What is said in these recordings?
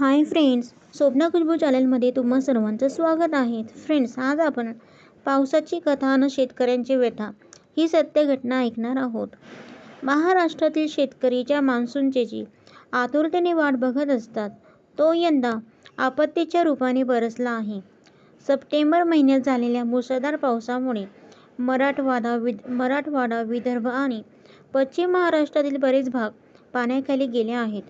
Hi friends Swapna Khushboo चॅनलमध्ये तुम्हा सर्वांचं स्वागत आहे. फ्रेंड्स आज आपण पावसाची कथा आणि शेतकऱ्यांची व्यथा ही सत्य घटना ऐकणार आहोत. महाराष्ट्रातील शेतकरीच्या मान्सूनचेची आतुरतेने वाट बघत असतात. तो यंदा आपत्तीच्या रूपाने बरसला आहे. सप्टेंबर महिन्यात झालेल्या मुसळधार पावसामुळे मराठवाडा विद मराठवाडा विदर्भ आणि पश्चिम महाराष्ट्रातील बरेच भाग पाण्याखाली गेले आहेत.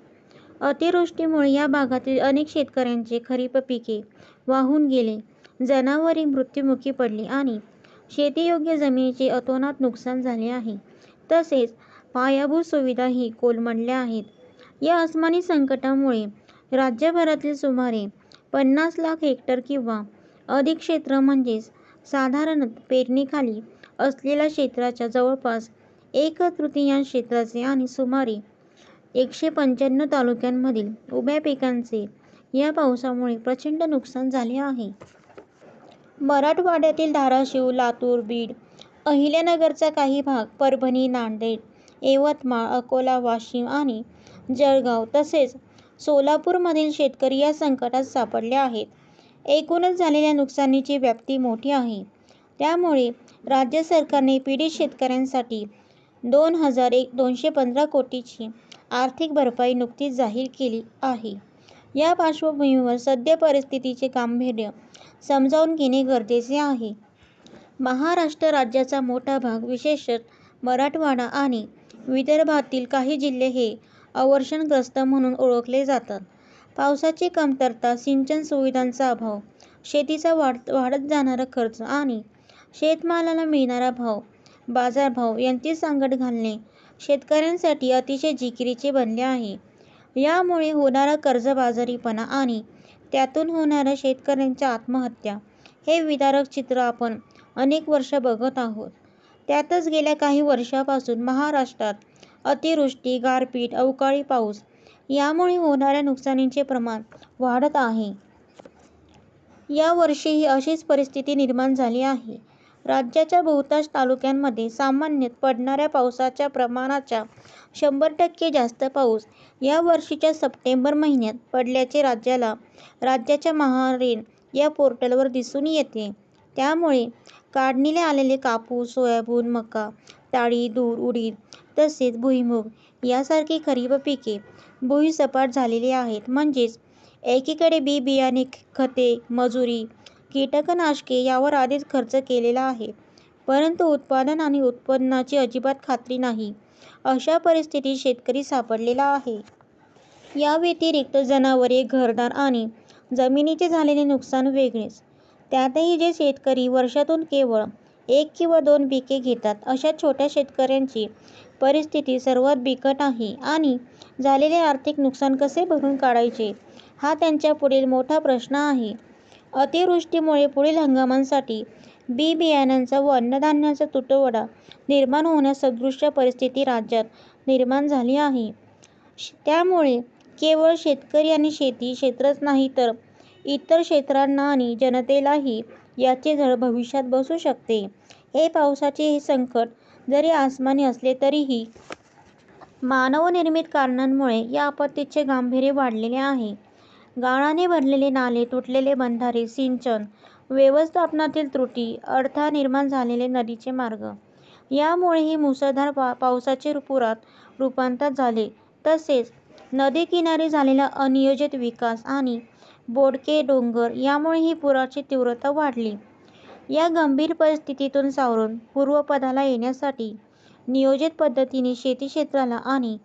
अतिवृष्टीमुळे या भागातील अनेक शेतकऱ्यांचे खरीप पिके वाहून गेले. जनावरे मृत्युमुखी पडली आणि शेतीयोग्य जमिनीचे अतोनात नुकसान झाले आहे. तसेच पायाभूत सुविधाही कोलमडल्या आहेत. या अस्मानी संकटामुळे राज्यभरातील सुमारे पन्नास लाख हेक्टर किंवा अधिक क्षेत्र म्हणजेच साधारण पेरणीखाली असलेल्या क्षेत्राच्या जवळपास एक तृतीयांश क्षेत्राचे आणि सुमारे एकशे पंच्याण्णव तालुक्यांमधील उभ्या पिकांचे या पावसामुळे प्रचंड नुकसान झाले आहे. मराठवाड्यातील धाराशिव लातूर बीड अहिल्यानगरचा काही भाग परभणी नांदेड यवतमाळ अकोला वाशिम आणि जळगाव तसेच सोलापूरमधील शेतकरी या संकटात सापडले आहेत. एकूणच झालेल्या नुकसानीची व्याप्ती मोठी आहे. त्यामुळे राज्य सरकारने पीडित शेतकऱ्यांसाठी दोन हजार एक दोनशे पंधरा कोटीची आर्थिक भरपाई नुकतीच जाहीर केली आहे. या पार्श्वभूमीवर सद्य परिस्थितीचे गांभीर्य समजावून घेणे गरजेचे आहे. महाराष्ट्र राज्याचा मोठा भाग विशेषतः मराठवाडा आणि विदर्भातील काही जिल्हे हे अवर्षणग्रस्त म्हणून ओळखले जातात. पावसाची कमतरता सिंचन सुविधांचा अभाव शेतीचा वाढ वाढत जाणारा खर्च आणि शेतमालाला मिळणारा भाव बाजारभाव यांची सांगड घालणे शेतकऱ्यांसाठी अतिशय जिकिरीचे बनले आहे. यामुळे होणारा कर्जबाजारीपणा आणि त्यातून होणाऱ्या शेतकऱ्यांच्या आत्महत्या हे विदारक चित्र आपण अनेक वर्ष बघत आहोत. त्यातच गेल्या काही वर्षापासून महाराष्ट्रात अतिवृष्टी गारपीट अवकाळी पाऊस यामुळे होणाऱ्या नुकसानीचे प्रमाण वाढत आहे. या वर्षीही अशीच परिस्थिती निर्माण झाली आहे. राज्याच्या बहुतांश तालुक्यांमध्ये सामान्यतः पडणाऱ्या पावसाच्या प्रमाणाच्या शंभर टक्के जास्त पाऊस या वर्षीच्या सप्टेंबर महिन्यात पडल्याचे राज्याला राज्याच्या महारेन या पोर्टलवर दिसून येते. त्यामुळे काढणीला आलेले कापूस सोयाबीन मका डाळी तूर उडीद तसेच भुईमूग यासारखी खरीप पिके भुईसपाट झालेली आहेत. म्हणजेच एकीकडे बी बियाणे खते मजुरी कीटकनाशके यावर आधीच खर्च केलेला आहे. परंतु उत्पादन आणि उत्पन्नाची अजिबात खात्री नाही. अशा परिस्थितीत शेतकरी सापडलेला आहे. या व्यतिरिक्त जनावरे घरदार आणि जमिनीचे झालेले नुकसान वेगळेच. त्यातही जे शेतकरी वर्षातून केवळ एक किंवा दोन पिके घेतात अशा छोट्या शेतकऱ्यांची परिस्थिती सर्वात बिकट आहे आणि झालेले आर्थिक नुकसान कसे भरून काढायचे हा त्यांच्या पुढील मोठा प्रश्न आहे. अतिवृष्टीमुळे पुढील हंगामांसाठी बी बियाण्यांचा व अन्नधान्याचा तुटवडा निर्माण होण्यास सदृश परिस्थिती राज्यात निर्माण झाली आहे. त्यामुळे केवळ शेतकरी आणि शेती क्षेत्रच नाही तर इतर क्षेत्रांना आणि जनतेलाही याची झळ भविष्यात बसू शकते. हे पावसाचे हे संकट जरी आसमानी असले तरीही मानवनिर्मित कारणांमुळे या आपत्तीचे गांभीर्य वाढलेले आहे. गाळाने भरलेले नाले तुटलेले बंधारे सिंचन व्यवस्थापनातील त्रुटी अडथळा निर्माण झालेले नदीचे मार्ग. यामुळेही मुसळधार पा पावसाचे पुरात रूपांतर झाले. तसेच नदीकिनारी झालेला अनियोजित विकास आणि बोडके डोंगर यामुळेही पुराची तीव्रता वाढली. या गंभीर परिस्थितीतून सावरून पूर्वपदाला येण्यासाठी नियोजित पद्धतीने शेती क्षेत्राला आणि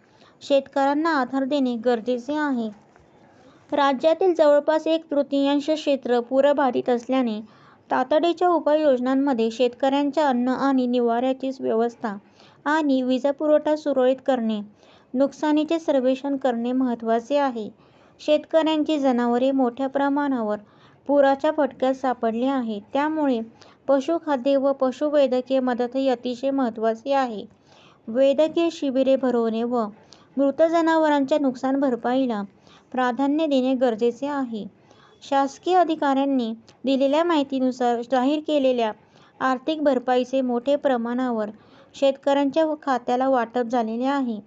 शेतकऱ्यांना आधार देणे गरजेचे आहे. राज्यातील जवळपास एक तृतीयांश क्षेत्र पूरबाधित असल्याने तातडीच्या उपाययोजनांमध्ये शेतकऱ्यांच्या अन्न आणि निवाऱ्याची व्यवस्था आणि वीजपुरवठा सुरळीत करणे नुकसानीचे सर्वेक्षण करणे महत्त्वाचे आहे. शेतकऱ्यांची जनावरे मोठ्या प्रमाणावर पुराच्या फटक्यात सापडली आहेत. त्यामुळे पशुखाद्य व पशुवैद्यकीय मदतही अतिशय महत्त्वाची आहे. वैद्यकीय शिबिरे भरवणे व मृत जनावरांच्या नुकसान भरपाईला प्राधान्य देणे गरजेचे आहे शासकीय अधिकाऱ्यांनी दिलेल्या माहितीनुसार जाहीर केलेल्या आर्थिक भरपाईचे मोठे प्रमाणावर शेतकऱ्यांच्या खात्याला वाटप झालेले आहे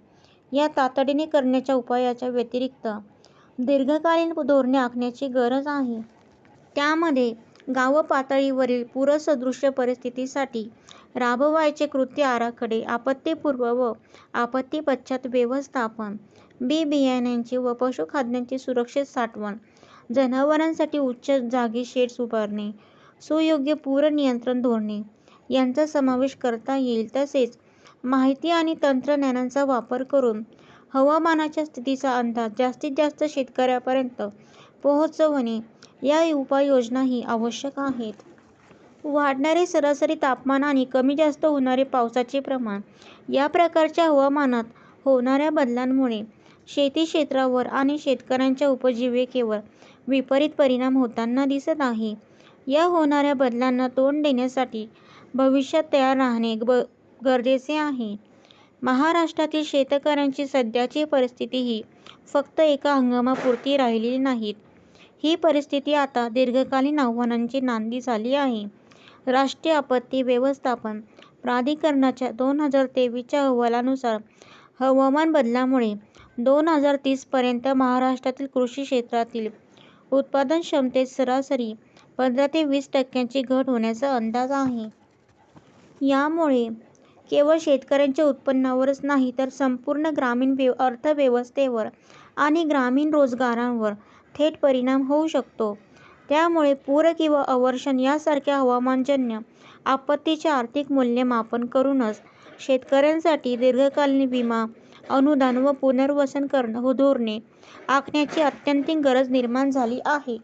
या तातडीने करण्याच्या उपायाच्या व्यतिरिक्त दीर्घकालीन धोरणे आखण्याची गरज आहे. त्यामध्ये गावपातळीवरील पूरसदृश परिस्थितीसाठी राबवायचे कृती आराखडे, आपत्तीपूर्व व आपत्तीपश्चात व्यवस्थापन, बी-बियाण्यांची व पशुखाद्याची सुरक्षित साठवण, जनावरांसाठी उच्च जागी शेड्स उभारणे, सुयोग्य पूर नियंत्रण धोरणे यांचा समावेश करता येईल. तसेच माहिती आणि तंत्रज्ञानाचा वापर करून हवामानाच्या स्थितीचा अंदाज जास्तीत जास्त शेतकऱ्यापर्यंत पोहोचवणे या उपाययोजनाही आवश्यक आहेत. वाढणारे सरासरी तापमान आणि कमी-जास्त होणारे पावसाचे प्रमाण या प्रकारच्या हवामानात होणाऱ्या बदलांमुळे शेती क्षेत्रावर आणि शेतकऱ्यांच्या उपजीविकेवर विपरीत परिणाम होताना दिसत आहे. या होणाऱ्या बदलांना तोंड देण्यासाठी भविष्यात तयार राहणे गरजेचे आहे. महाराष्ट्रातील शेतकऱ्यांची सध्याची परिस्थिती ही फक्त एका हंगामापुरती राहिलेली नाही. ही परिस्थिती आता दीर्घकालीन आव्हानांची नांदी झाली आहे. राष्ट्रीय आपत्ती व्यवस्थापन प्राधिकरणाच्या दोन हजार तेवीस च्या अहवालानुसार हवामान बदलामुळे दोन हजार तीसपर्यंत महाराष्ट्रातील कृषी क्षेत्रातील उत्पादन क्षमतेत सरासरी पंधरा ते वीस टक्क्यांची घट होण्याचा अंदाज आहे. यामुळे केवळ शेतकऱ्यांच्या उत्पन्नावरच नाही तर संपूर्ण ग्रामीण अर्थव्यवस्थेवर आणि ग्रामीण रोजगारांवर थेट परिणाम होऊ शकतो. त्यामुळे पूर किंवा अवर्षण यासारख्या हवामानजन्य आपत्तीचे आर्थिक मूल्यमापन करूनच शेतकऱ्यांसाठी दीर्घकालीन विमा, अनुदान व पुनर्वसन धोरणे आखण्याची अत्यंत गरज निर्माण झाली आहे.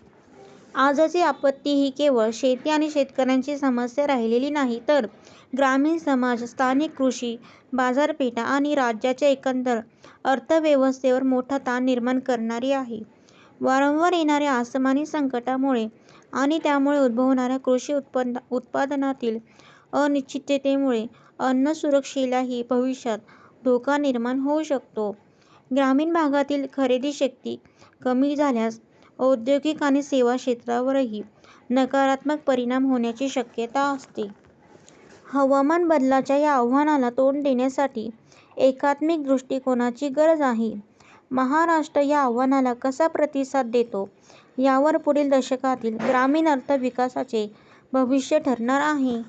आजची आपत्ती ही केवळ शेती आणि शेतकऱ्यांची समस्या राहिलेली नाही तर ग्रामीण समाज, स्थानिक कृषी बाजारपेठा आणि राज्याच्या एकंदर अर्थव्यवस्थेवर मोठा ताण निर्माण करणारी आहे. वारंवार येणाऱ्या आसमानी संकटामुळे आणि त्यामुळे उद्भवणाऱ्या कृषी उत्पादनातील अनिश्चिततेमुळे अन्न सुरक्षेलाही भविष्यात धोका निर्माण होऊ शकतो. ग्रामीण भागातील खरेदी शक्ती कमी झाल्यास औद्योगिक आणि सेवा क्षेत्रावरही नकारात्मक परिणाम होण्याची शक्यता असते. हवामान बदलाच्या या आव्हानाला तोंड देण्यासाठी एकात्मिक दृष्टिकोनाची गरज आहे. महाराष्ट्र या आव्हानाला कसा प्रतिसाद देतो यावर पुढील दशकातील ग्रामीण अर्थविकासाचे भविष्य ठरणार आहे.